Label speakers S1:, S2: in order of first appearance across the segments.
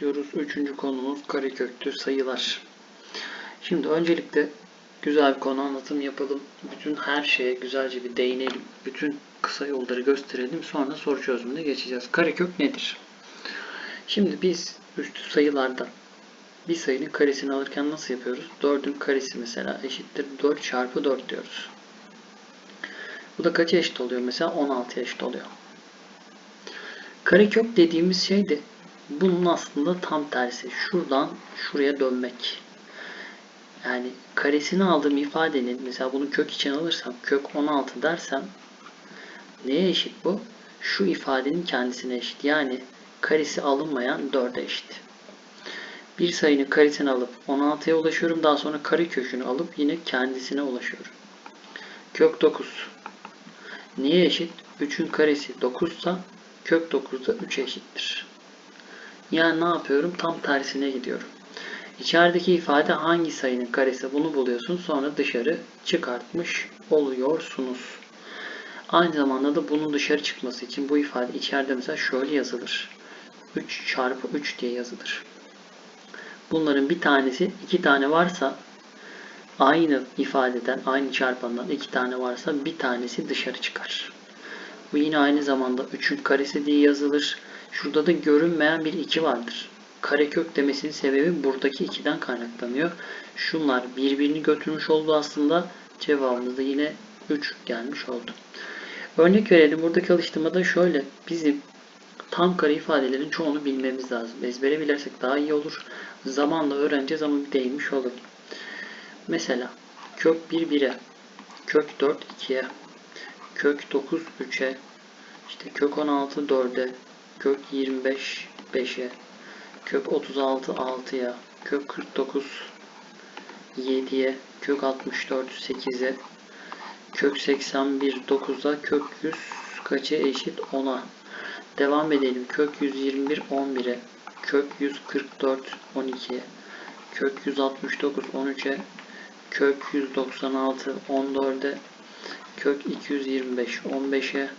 S1: Diyoruz. Üçüncü konumuz kareköktü sayılar. Şimdi öncelikle güzel bir konu anlatım yapalım. Bütün her şeye güzelce bir değinelim. Bütün kısa yolları gösterelim. Sonra soru çözümüne geçeceğiz. Karekök nedir? Şimdi biz üstü sayılarda bir sayının karesini alırken nasıl yapıyoruz? 4'ün karesi mesela eşittir 4 çarpı 4 diyoruz. Bu da kaça eşit oluyor? Mesela 16'ya eşit oluyor. Karekök dediğimiz şey de bunun aslında tam tersi. Şuradan şuraya dönmek. Yani karesini aldığım ifadenin mesela bunu kök için alırsam kök 16 dersem neye eşit bu? Şu ifadenin kendisine eşit. Yani karesi alınmayan 4'e eşit. Bir sayının karesini alıp 16'ya ulaşıyorum. Daha sonra kare kökünü alıp yine kendisine ulaşıyorum. Kök 9. Niye eşit? 3'ün karesi 9 ise kök 9 da 3 eşittir. Yani ne yapıyorum? Tam tersine gidiyorum. İçerideki ifade hangi sayının karesi bunu buluyorsun. Sonra dışarı çıkartmış oluyorsunuz. Aynı zamanda da bunun dışarı çıkması için bu ifade içeride mesela şöyle yazılır. 3 çarpı 3 diye yazılır. Bunların bir tanesi iki tane varsa aynı ifadeden, aynı çarpandan iki tane varsa bir tanesi dışarı çıkar. Bu yine aynı zamanda 3'ün karesi diye yazılır. Şurada da görünmeyen bir 2 vardır. Karekök demesinin sebebi buradaki 2'den kaynaklanıyor. Şunlar birbirini götürmüş oldu aslında. Cevabımız da yine 3 gelmiş oldu. Örnek verelim. Buradaki alıştırmada şöyle. Bizim tam kare ifadelerin çoğunu bilmemiz lazım. Ezbere bilirsek daha iyi olur. Zamanla öğreneceğiz ama bir değinmiş olalım. Mesela kök 1 1'e, kök 4 2'ye, kök 9 3'e, işte kök 16 4'e, kök 25 5'e, kök 36 6'ya, kök 49 7'ye, kök 64 8'e, kök 81 9'a, kök 100 kaça eşit 10'a. Devam edelim. Kök 121 11'e, kök 144 12'ye, kök 169 13'e, kök 196 14'e, kök 225 15'e,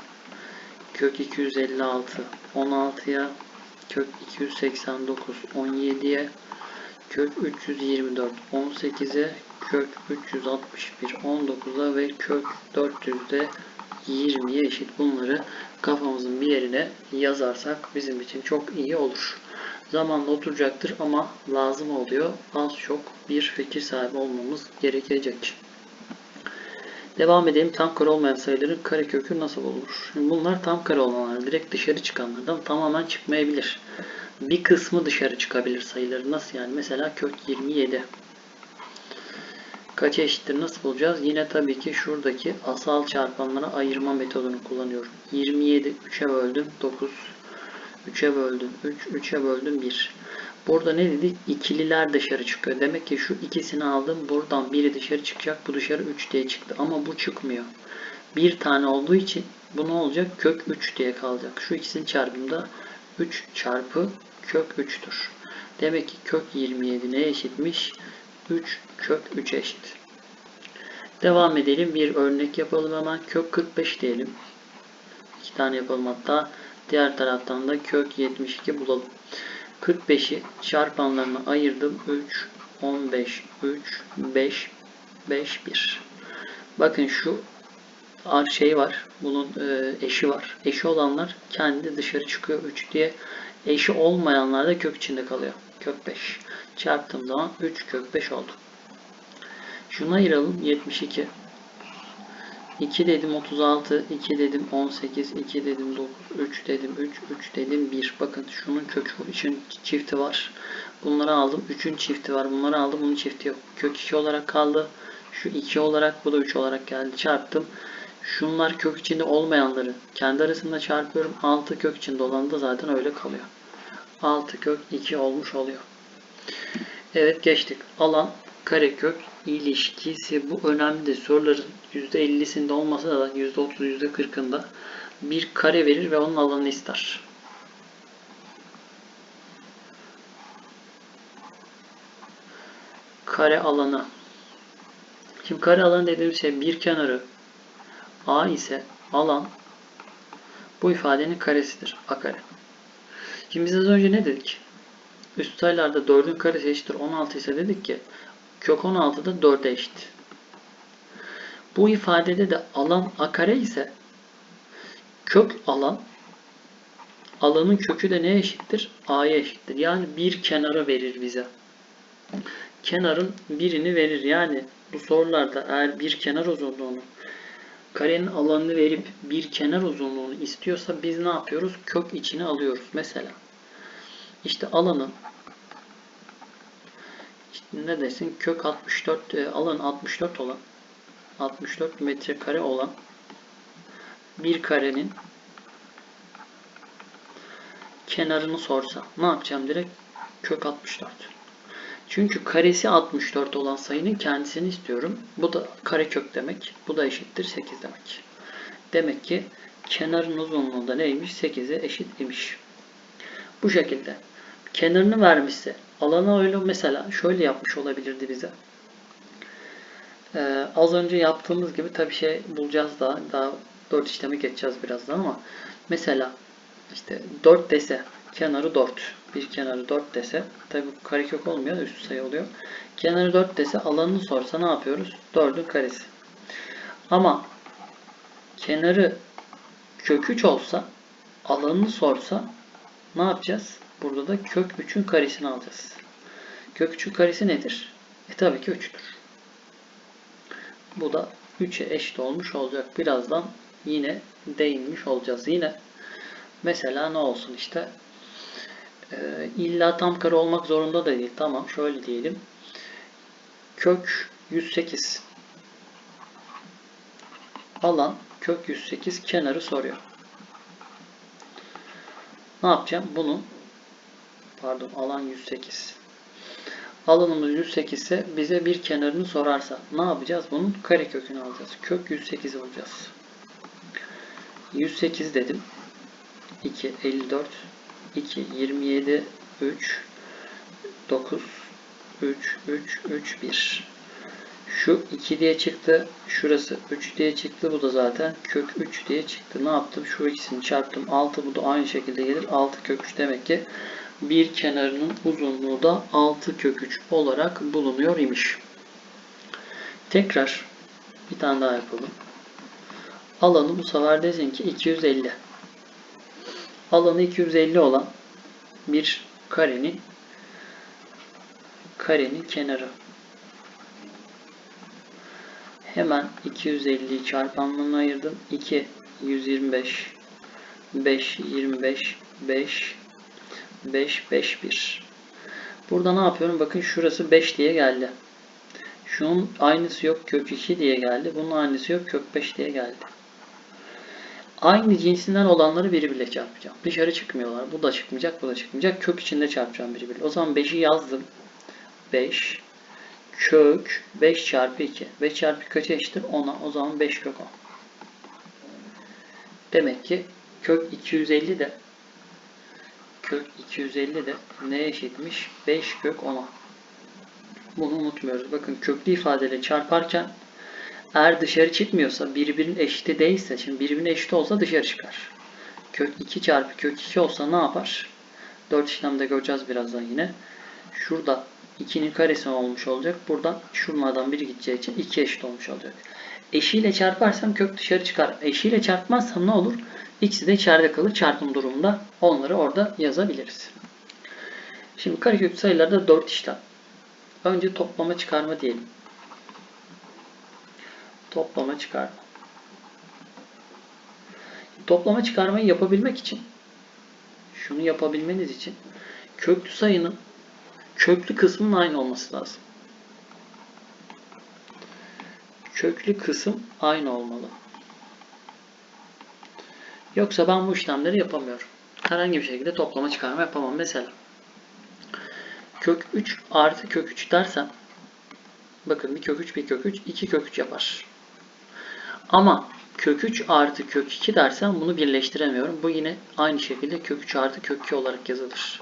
S1: kök 256 16'ya, kök 289 17'ye, kök 324 18'e, kök 361 19'a ve kök 400'de 20'ye eşit. Bunları kafamızın bir yerine yazarsak bizim için çok iyi olur. Zamanla oturacaktır ama lazım oluyor. Az çok bir fikir sahibi olmamız gerekecek. Devam edelim. Tam kare olmayan sayıların karekökü nasıl bulunur? Şimdi bunlar tam kare olanlar. Direkt dışarı çıkanlardan tamamen çıkmayabilir. Bir kısmı dışarı çıkabilir sayıların. Nasıl yani? Mesela kök 27. Kaça eşittir? Nasıl bulacağız? Yine tabii ki şuradaki asal çarpanlara ayırma metodunu kullanıyorum. 27 3'e böldüm 9. 3'e böldüm 3. 3'e böldüm 1. Burada ne dedik? İkililer dışarı çıkıyor. Demek ki şu ikisini aldım. Buradan biri dışarı çıkacak. Bu dışarı 3 diye çıktı. Ama bu çıkmıyor. Bir tane olduğu için bu ne olacak? Kök 3 diye kalacak. Şu ikisinin çarpımında 3 çarpı kök 3'tür. Demek ki kök 27 neye eşitmiş? 3 kök 3 eşit. Devam edelim. Bir örnek yapalım hemen. Kök 45 diyelim. İki tane yapalım hatta. Diğer taraftan da kök 72 bulalım. 45'i çarpanlarına ayırdım. 3, 15, 3, 5, 5, 1. Bakın şu şey var. Bunun eşi var. Eşi olanlar kendi dışarı çıkıyor 3 diye. Eşi olmayanlar da kök içinde kalıyor. Kök 5. Çarptığım zaman 3 kök 5 oldu. Şuna ayıralım 72. 2 dedim 36, 2 dedim 18, 2 dedim 9, 3 dedim 3, 3 dedim 1. Bakın şunun kökü için çifti var. Bunları aldım. 3'ün çifti var. Bunları aldım. Bunun çifti yok. Kök 2 olarak kaldı. Şu 2 olarak bu da 3 olarak geldi. Çarptım. Şunlar kök içinde olmayanları kendi arasında çarpıyorum. 6 kök içinde olanı da zaten öyle kalıyor. 6 kök 2 olmuş oluyor. Evet geçtik. Alan karekök ilişkisi bu önemli. Soruların %50'sinde olmasa da %30 %40'ında bir kare verir ve onun alanını ister. Kare alanı. Şimdi kare alan dediğimiz şey bir kenarı A ise alan bu ifadenin karesidir. A kare. Şimdi biz az önce ne dedik? üst sayılarda 4'ün karesi eşittir 16 ise dedik ki kök 16 da 4'e eşit. Bu ifadede de alan a kare ise kök alan alanın kökü de neye eşittir? A'ya eşittir. Yani bir kenara verir bize. Kenarın birini verir. Yani bu sorularda eğer bir kenar uzunluğunu karenin alanını verip bir kenar uzunluğunu istiyorsa biz ne yapıyoruz? Kök içine alıyoruz. Mesela işte alanın ne desin kök 64 e, alan 64 olan 64 metrekare olan bir karenin kenarını sorsa ne yapacağım direkt? Kök 64. Çünkü karesi 64 olan sayının kendisini istiyorum. Bu da karekök demek. Bu da eşittir 8 demek. Demek ki kenarın uzunluğu da neymiş? 8'e eşit imiş. Bu şekilde. Kenarını vermişse alana öyle mesela şöyle yapmış olabilirdi bize. Ee, az önce yaptığımız gibi tabi şey bulacağız daha. Daha 4 işlemi geçeceğiz birazdan ama mesela işte 4 dese kenarı 4. Bir kenarı 4 dese tabi bu karekök olmuyor üst sayı oluyor. Kenarı 4 dese alanını sorsa ne yapıyoruz? 4'ün karesi. Ama kenarı kök 3 olsa alanını sorsa ne yapacağız? Burada da kök 3'ün karesini alacağız. Kök 3'ün karesi nedir? E tabii ki 3'tür. Bu da 3'e eşit olmuş olacak. Birazdan yine değinmiş olacağız. Yine mesela ne olsun işte e, illa tam kare olmak zorunda da değil. Tamam şöyle diyelim. Kök 108 alan kök 108 kenarı soruyor. Ne yapacağım? Bunu pardon alan 108 alanımız 108 ise bize bir kenarını sorarsa ne yapacağız? Bunun kare kökünü alacağız. Kök 108 alacağız. 108 dedim. 2, 54, 2, 27, 3, 9, 3, 3, 3, 1. Şu 2 diye çıktı. Şurası 3 diye çıktı. Bu da zaten kök 3 diye çıktı. Ne yaptım? Şu ikisini çarptım. 6 bu da aynı şekilde gelir. 6 kök 3 demek ki bir kenarının uzunluğu da 6 kök 3 olarak bulunuyor imiş. Tekrar bir tane daha yapalım. Alanı bu sefer desin ki 250. Alanı 250 olan bir karenin karenin kenarı. Hemen 250'yi çarpanlarına ayırdım. 2 125 5 25 5 5 5 1 Burada ne yapıyorum? Bakın şurası 5 diye geldi. Şunun aynısı yok kök 2 diye geldi. Bunun aynısı yok kök 5 diye geldi. Aynı cinsinden olanları birbiriyle çarpacağım. Dışarı çıkmıyorlar. Bu da çıkmayacak, bu da çıkmayacak. Kök içinde çarpacağım birbiriyle. O zaman 5'i yazdım. 5 kök 5 çarpı 2. 5 çarpı 2 kaça eşittir? 10'a. O zaman 5 kök 10. Demek ki kök 250 de kök 250 de neye eşitmiş? 5 kök 10'a. Bunu unutmuyoruz. Bakın köklü ifadeyle çarparken eğer dışarı çıkmıyorsa birbirinin eşiti değilse şimdi birbirinin eşit olsa dışarı çıkar. Kök 2 çarpı kök 2 olsa ne yapar? 4 işlemde göreceğiz birazdan yine. Şurada 2'nin karesi olmuş olacak. Buradan şunlardan biri gideceği için 2 eşit olmuş olacak. Eşiyle çarparsam kök dışarı çıkar. Eşiyle çarpmazsam ne olur? İkisi de içeride kalır. Çarpım durumunda onları orada yazabiliriz. Şimdi karekök sayılarda 4 işlem. Önce toplama çıkarma diyelim. Toplama çıkarma. Toplama çıkarmayı yapabilmek için şunu yapabilmeniz için köklü sayının köklü kısmının aynı olması lazım. Köklü kısım aynı olmalı. Yoksa ben bu işlemleri yapamıyorum. Herhangi bir şekilde toplama çıkarma yapamam. Mesela kök 3 artı kök 3 dersem bakın bir kök 3 bir kök 3 2 kök 3 yapar. Ama kök 3 artı kök 2 dersem bunu birleştiremiyorum. Bu yine aynı şekilde kök 3 artı kök 2 olarak yazılır.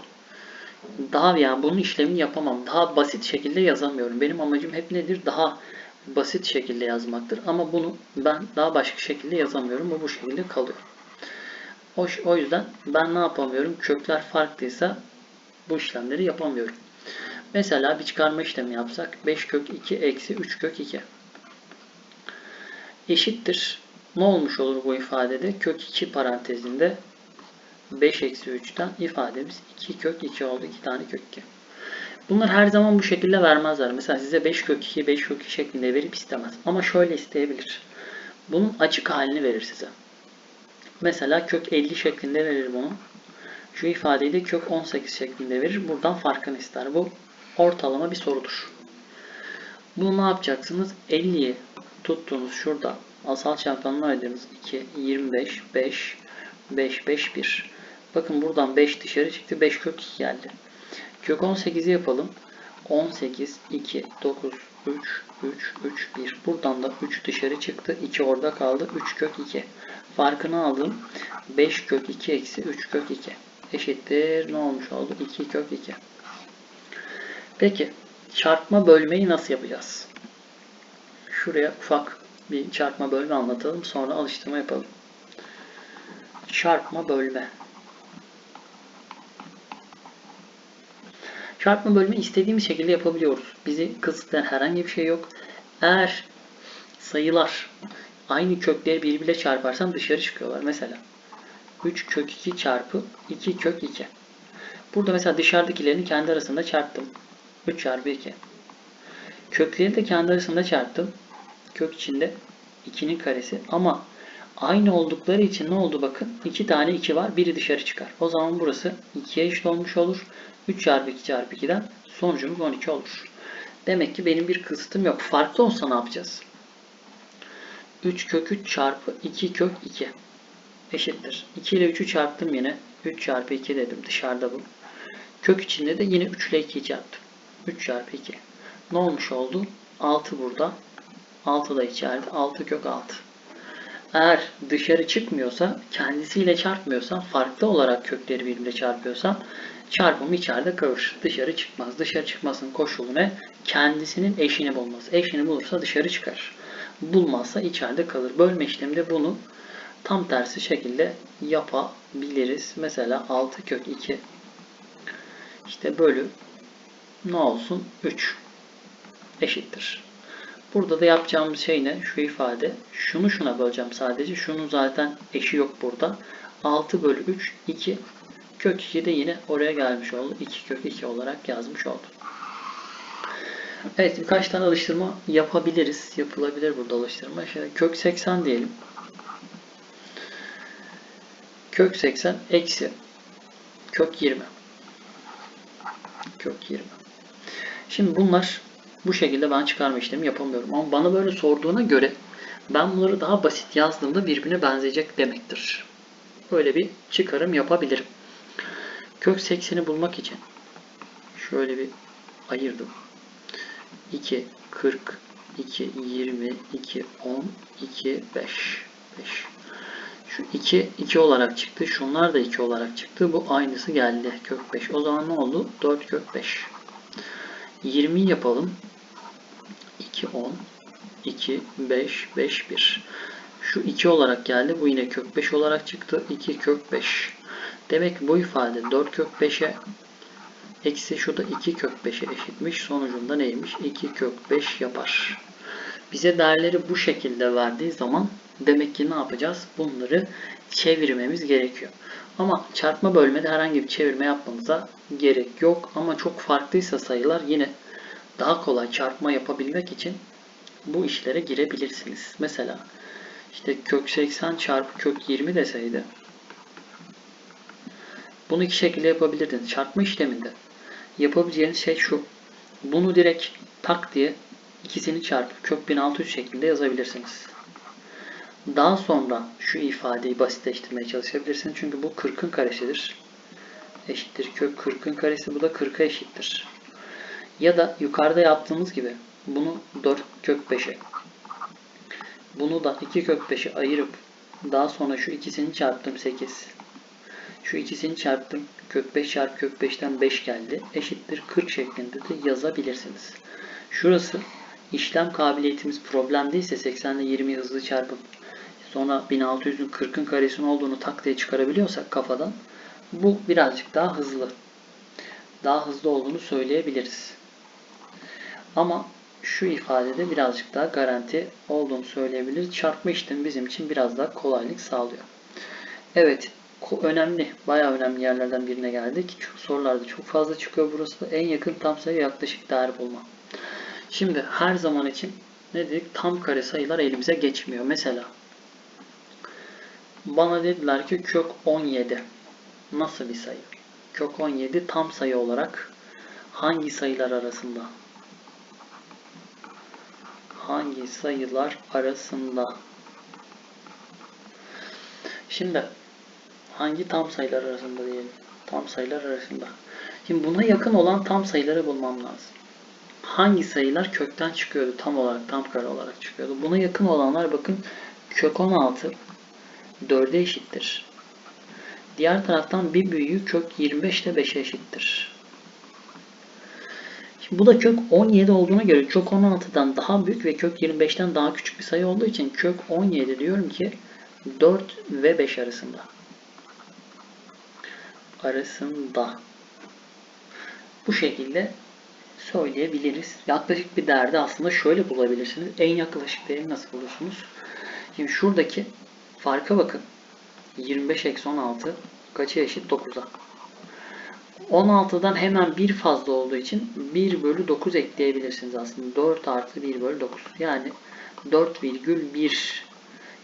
S1: Daha yani bunun işlemini yapamam. Daha basit şekilde yazamıyorum. Benim amacım hep nedir? Daha basit şekilde yazmaktır. Ama bunu ben daha başka şekilde yazamıyorum. Bu bu şekilde kalıyor. O, o yüzden ben ne yapamıyorum? Kökler farklıysa bu işlemleri yapamıyorum. Mesela bir çıkarma işlemi yapsak 5 kök 2 eksi 3 kök 2 eşittir. Ne olmuş olur bu ifadede? Kök 2 parantezinde 5 eksi 3'ten ifademiz 2 kök 2 oldu. 2 tane kök 2. Bunlar her zaman bu şekilde vermezler. Mesela size 5 kök 2, 5 kök 2 şeklinde verip istemez. Ama şöyle isteyebilir. Bunun açık halini verir size. Mesela kök 50 şeklinde verir bunu. Şu ifadeyi de kök 18 şeklinde verir. Buradan farkını ister. Bu ortalama bir sorudur. Bunu ne yapacaksınız? 50'yi tuttuğunuz şurada asal çarpanını aydınız 2, 25, 5, 5, 5, 1. Bakın buradan 5 dışarı çıktı. 5 kök 2 geldi. Kök 18'i yapalım. 18, 2, 9, 3, 3, 3, 1. Buradan da 3 dışarı çıktı. 2 orada kaldı. 3 kök 2. Farkını aldım. 5 kök 2 eksi 3 kök 2. Eşittir. Ne olmuş oldu? 2 kök 2. Peki. Çarpma bölmeyi nasıl yapacağız? Şuraya ufak bir çarpma bölme anlatalım. Sonra alıştırma yapalım. Çarpma bölme. Çarpma bölme istediğimiz şekilde yapabiliyoruz. Bizi kısıtlayan herhangi bir şey yok. Eğer sayılar aynı kökleri birbiriyle çarparsam dışarı çıkıyorlar. Mesela 3 kök 2 çarpı 2 kök 2. Burada mesela dışarıdakilerini kendi arasında çarptım. 3 çarpı 2. Kökleri de kendi arasında çarptım. Kök içinde 2'nin karesi ama aynı oldukları için ne oldu bakın. 2 tane 2 var. Biri dışarı çıkar. O zaman burası 2'ye eşit olmuş olur. 3 çarpı 2 çarpı 2'den sonucumuz 12 olur. Demek ki benim bir kısıtım yok. Farklı olsa ne yapacağız? 3 kök 3 çarpı 2 kök 2 eşittir. 2 ile 3'ü çarptım yine. 3 çarpı 2 dedim dışarıda bu. Kök içinde de yine 3 ile 2'yi çarptım. 3 çarpı 2. Ne olmuş oldu? 6 burada. 6 da içeride. 6 kök 6. Eğer dışarı çıkmıyorsa, kendisiyle çarpmıyorsam, farklı olarak kökleri birbirine çarpıyorsam çarpımı içeride kalır. Dışarı çıkmaz. Dışarı çıkmasının koşulu ne? Kendisinin eşini bulması. Eşini bulursa dışarı çıkar. Bulmazsa içeride kalır. Bölme işleminde bunu tam tersi şekilde yapabiliriz. Mesela 6 kök 2 işte bölü ne olsun 3 eşittir. Burada da yapacağımız şey ne? Şu ifade. Şunu şuna böleceğim sadece. Şunun zaten eşi yok burada. 6 bölü 3 2 kök 2 de yine oraya gelmiş oldu. 2 kök 2 olarak yazmış oldum. Evet birkaç tane alıştırma yapabiliriz. Yapılabilir burada alıştırma. Şöyle kök 80 diyelim. Kök 80 eksi kök 20. Kök 20. Şimdi bunlar bu şekilde ben çıkarma işlemi yapamıyorum. Ama bana böyle sorduğuna göre ben bunları daha basit yazdığımda birbirine benzeyecek demektir. Böyle bir çıkarım yapabilirim. Kök 80'i bulmak için şöyle bir ayırdım. 2, 40, 2, 20, 2, 10, 2, 5. 5. Şu 2, 2 olarak çıktı. Şunlar da 2 olarak çıktı. Bu aynısı geldi. Kök 5. O zaman ne oldu? 4 kök 5. 20 yapalım. 2, 10, 2, 5, 5, 1. Şu 2 olarak geldi. Bu yine kök 5 olarak çıktı. 2 kök 5. Demek bu ifade 4 kök 5'e eksi şu da 2 kök 5'e eşitmiş. Sonucunda neymiş? 2 kök 5 yapar. Bize değerleri bu şekilde verdiği zaman demek ki ne yapacağız? Bunları çevirmemiz gerekiyor. Ama çarpma bölmede herhangi bir çevirme yapmamıza gerek yok. Ama çok farklıysa sayılar yine daha kolay çarpma yapabilmek için bu işlere girebilirsiniz. Mesela işte kök 80 çarpı kök 20 deseydi bunu iki şekilde yapabilirdiniz. Çarpma işleminde yapabileceğiniz şey şu. Bunu direkt tak diye ikisini çarpıp kök 1600 şeklinde yazabilirsiniz. Daha sonra şu ifadeyi basitleştirmeye çalışabilirsiniz. Çünkü bu 40'ın karesidir. Eşittir kök 40'ın karesi bu da 40'a eşittir. Ya da yukarıda yaptığımız gibi bunu 4 kök 5'e bunu da 2 kök 5'e ayırıp daha sonra şu ikisini çarptım 8 şu ikisini çarptım. Kök 5 çarpı kök 5'ten 5 geldi. Eşittir 40 şeklinde de yazabilirsiniz. Şurası işlem kabiliyetimiz problem değilse 80 ile 20'yi hızlı çarpıp sonra 1600'ün 40'ın karesinin olduğunu tak diye çıkarabiliyorsak kafadan bu birazcık daha hızlı. daha hızlı olduğunu söyleyebiliriz. Ama şu ifadede birazcık daha garanti olduğunu söyleyebiliriz. Çarpma işlemi bizim için biraz daha kolaylık sağlıyor. Evet, önemli, bayağı önemli yerlerden birine geldik. Çok sorularda çok fazla çıkıyor burası. En yakın tam sayı yaklaşık değer bulma. Şimdi her zaman için ne dedik? Tam kare sayılar elimize geçmiyor. Mesela bana dediler ki kök 17 nasıl bir sayı? Kök 17 tam sayı olarak hangi sayılar arasında? Hangi sayılar arasında? Şimdi hangi tam sayılar arasında diyelim? Tam sayılar arasında. Şimdi buna yakın olan tam sayıları bulmam lazım. Hangi sayılar kökten çıkıyordu tam olarak, tam kare olarak çıkıyordu. Buna yakın olanlar bakın kök 16 4'e eşittir. Diğer taraftan bir büyüğü kök 25 ile 5'e eşittir. Bu da kök 17 olduğuna göre kök 16'dan daha büyük ve kök 25'ten daha küçük bir sayı olduğu için kök 17 diyorum ki 4 ve 5 arasında. Arasında. Bu şekilde söyleyebiliriz. Yaklaşık bir değerde aslında şöyle bulabilirsiniz. En yaklaşık değeri nasıl bulursunuz? Şimdi şuradaki farka bakın. 25 eksi 16 kaça eşit? 9'a. 16'dan hemen bir fazla olduğu için 1 bölü 9 ekleyebilirsiniz aslında. 4 artı 1 bölü 9. Yani 4,1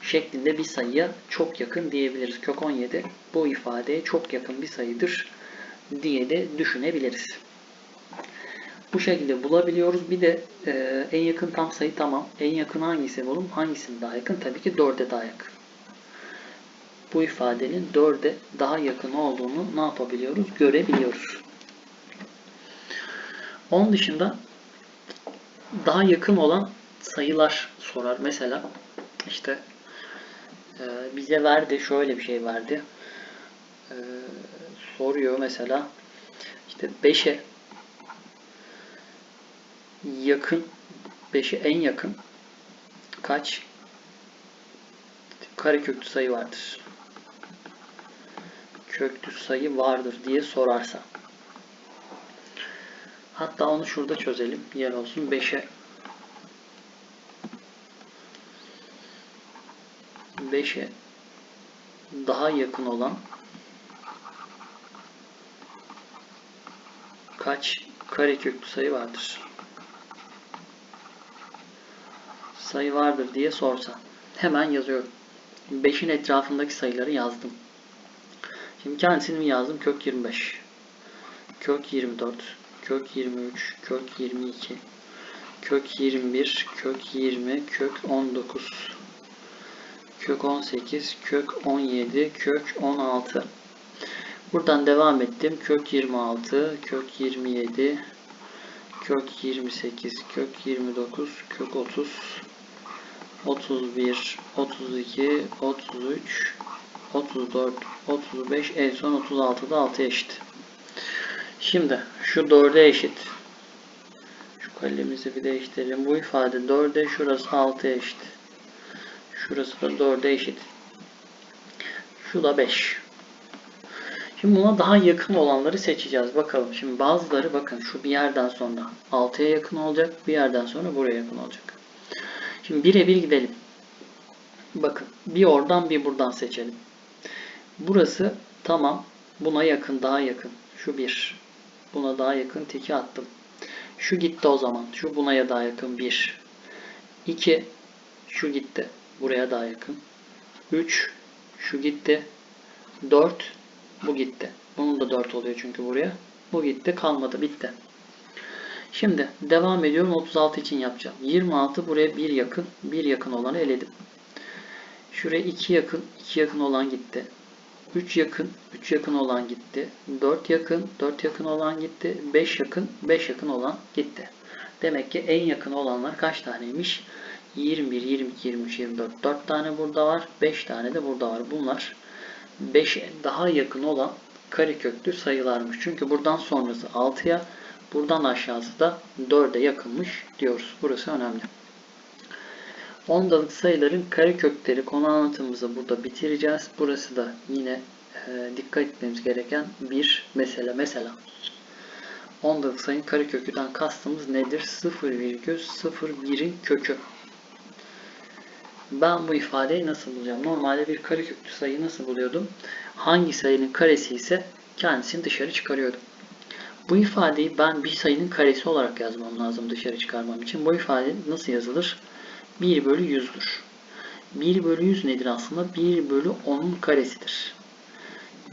S1: şeklinde bir sayıya çok yakın diyebiliriz. Kök 17 bu ifadeye çok yakın bir sayıdır diye de düşünebiliriz. Bu şekilde bulabiliyoruz. Bir de e, en yakın tam sayı tamam. En yakın hangisi bulun? Hangisinin daha yakın? Tabii ki 4'e daha yakın. Bu ifadenin 4'e daha yakın olduğunu ne yapabiliyoruz? Görebiliyoruz. Onun dışında daha yakın olan sayılar sorar. Mesela işte e, bize verdi şöyle bir şey verdi. E, soruyor mesela işte 5'e yakın 5'e en yakın kaç kareköklü sayı vardır? Köklü sayı vardır diye sorarsa. Hatta onu şurada çözelim. Yer olsun 5'e 5'e daha yakın olan kaç kareköklü sayı vardır? sayı vardır diye sorsa hemen yazıyorum. 5'in etrafındaki sayıları yazdım. Şimdi kendisini yazdım? Kök 25. Kök 24. Kök 23. Kök 22. Kök 21. Kök 20. Kök 19. Kök 18. Kök 17. Kök 16. Buradan devam ettim. Kök 26. Kök 27. Kök 28. Kök 29. Kök 30. 31, 32, 33, 34, 35, en son 36'da 6 eşit. Şimdi şu 4'e eşit. Şu kalemizi bir değiştirelim. Bu ifade 4'e, şurası 6'ya eşit. Şurası da 4'e eşit. Şu da 5. Şimdi buna daha yakın olanları seçeceğiz. Bakalım. Şimdi bazıları bakın şu bir yerden sonra 6'ya yakın olacak. Bir yerden sonra buraya yakın olacak. Şimdi birebir gidelim. Bakın bir oradan bir buradan seçelim. Burası tamam. Buna yakın daha yakın. Şu bir. Buna daha yakın tiki attım. Şu gitti o zaman. Şu bunaya daha yakın bir. 2. Şu gitti. Buraya daha yakın. 3. Şu gitti. 4. Bu gitti. Bunun da 4 oluyor çünkü buraya. Bu gitti. Kalmadı. Bitti. Şimdi devam ediyorum 36 için yapacağım. 26 buraya 1 yakın. 1 yakın olanı eledim. Şuraya 2 yakın. 2 yakın olan gitti. 3 yakın. 3 yakın olan gitti. 4 yakın. 4 yakın olan gitti. 5 yakın. 5 yakın olan gitti. Demek ki en yakın olanlar kaç taneymiş? 21, 22, 23, 24. 4 tane burada var. 5 tane de burada var. Bunlar 5'e daha yakın olan kareköklü sayılarmış. Çünkü buradan sonrası 6'ya Buradan aşağısı da 4'e yakınmış diyoruz. Burası önemli. Ondalık sayıların karekökleri konu anlatımımızı burada bitireceğiz. Burası da yine e, dikkat etmemiz gereken bir mesele. Mesela Ondalık sayının karekökünden kastımız nedir? 0,01'in kökü. Ben bu ifadeyi nasıl bulacağım? Normalde bir kareköklü sayıyı nasıl buluyordum? Hangi sayının karesi ise kendisini dışarı çıkarıyordum. Bu ifadeyi ben bir sayının karesi olarak yazmam lazım dışarı çıkarmam için. Bu ifade nasıl yazılır? 1 bölü 100'dür. 1 bölü 100 nedir aslında? 1 bölü 10'un karesidir.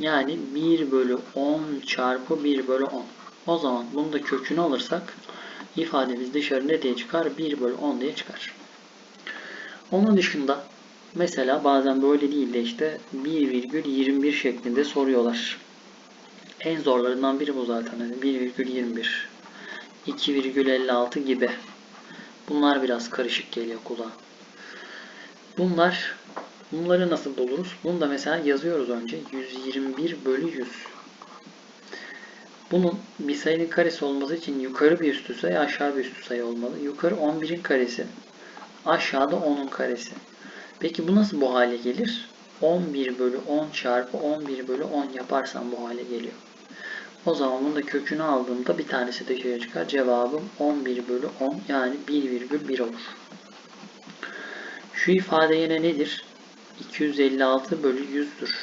S1: Yani 1 bölü 10 çarpı 1 bölü 10. O zaman bunu da kökünü alırsak ifademiz dışarı ne diye çıkar? 1 bölü 10 diye çıkar. Onun dışında mesela bazen böyle değil de işte 1,21 şeklinde soruyorlar. En zorlarından biri bu zaten. Hani 1,21 2,56 gibi. Bunlar biraz karışık geliyor kulağa. Bunlar bunları nasıl buluruz? Bunu da mesela yazıyoruz önce. 121 bölü 100. Bunun bir sayının karesi olması için yukarı bir üstü sayı aşağı bir üstü sayı olmalı. Yukarı 11'in karesi. Aşağıda 10'un karesi. Peki bu nasıl bu hale gelir? 11 bölü 10 çarpı 11 bölü 10 yaparsam bu hale geliyor. O zaman bunu da kökünü aldığımda bir tanesi dışarı çıkar. Cevabım 11 bölü 10 yani 1,1 olur. Şu ifade yine nedir? 256 bölü 100'dür.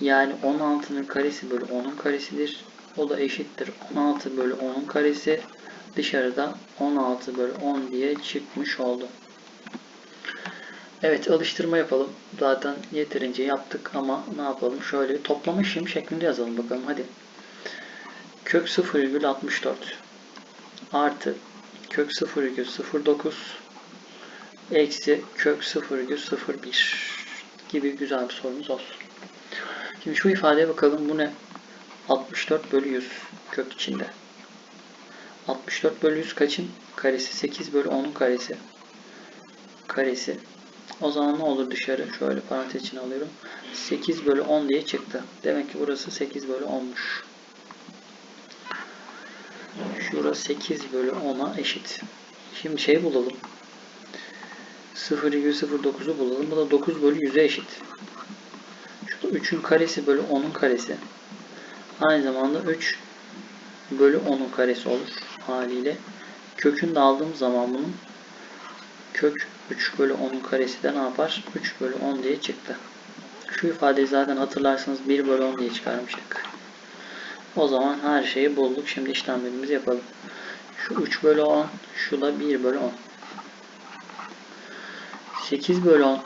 S1: Yani 16'nın karesi bölü 10'un karesidir. O da eşittir. 16 bölü 10'un karesi dışarıda 16 bölü 10 diye çıkmış oldu. Evet alıştırma yapalım. Zaten yeterince yaptık ama ne yapalım? Şöyle bir toplama işlemi şeklinde yazalım bakalım. Hadi. Kök 0,64 artı kök 0,09 eksi kök 0,01 gibi güzel bir sorumuz olsun. Şimdi şu ifadeye bakalım. Bu ne? 64 bölü 100 kök içinde. 64 bölü 100 kaçın? Karesi 8 bölü 10'un karesi. Karesi. O zaman ne olur dışarı? Şöyle parantez içine alıyorum. 8 bölü 10 diye çıktı. Demek ki burası 8 bölü 10'muş. Şurası 8 bölü 10'a eşit. Şimdi şey bulalım. 0,09'u bulalım. Bu da 9 bölü 100'e eşit. Şurada 3'ün karesi bölü 10'un karesi. Aynı zamanda 3 bölü 10'un karesi olur haliyle. Kökünü de aldığım zaman bunun kök 3 bölü 10'un karesi de ne yapar? 3 bölü 10 diye çıktı. Şu ifadeyi zaten hatırlarsanız 1 bölü 10 diye çıkarmıştık. O zaman her şeyi bulduk. Şimdi işlemlerimizi yapalım. Şu 3 bölü 10, şu da 1 bölü 10. 8 bölü 10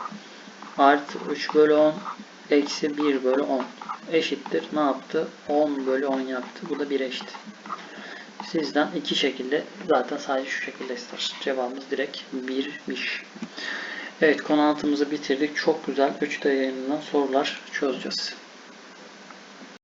S1: artı 3 bölü 10 eksi 1 bölü 10 eşittir. Ne yaptı? 10 bölü 10 yaptı. Bu da 1 eşit. Sizden iki şekilde zaten sadece şu şekilde ister. Cevabımız direkt 1'miş. Evet konu altımızı bitirdik. Çok güzel 3 yayınlanan sorular çözeceğiz.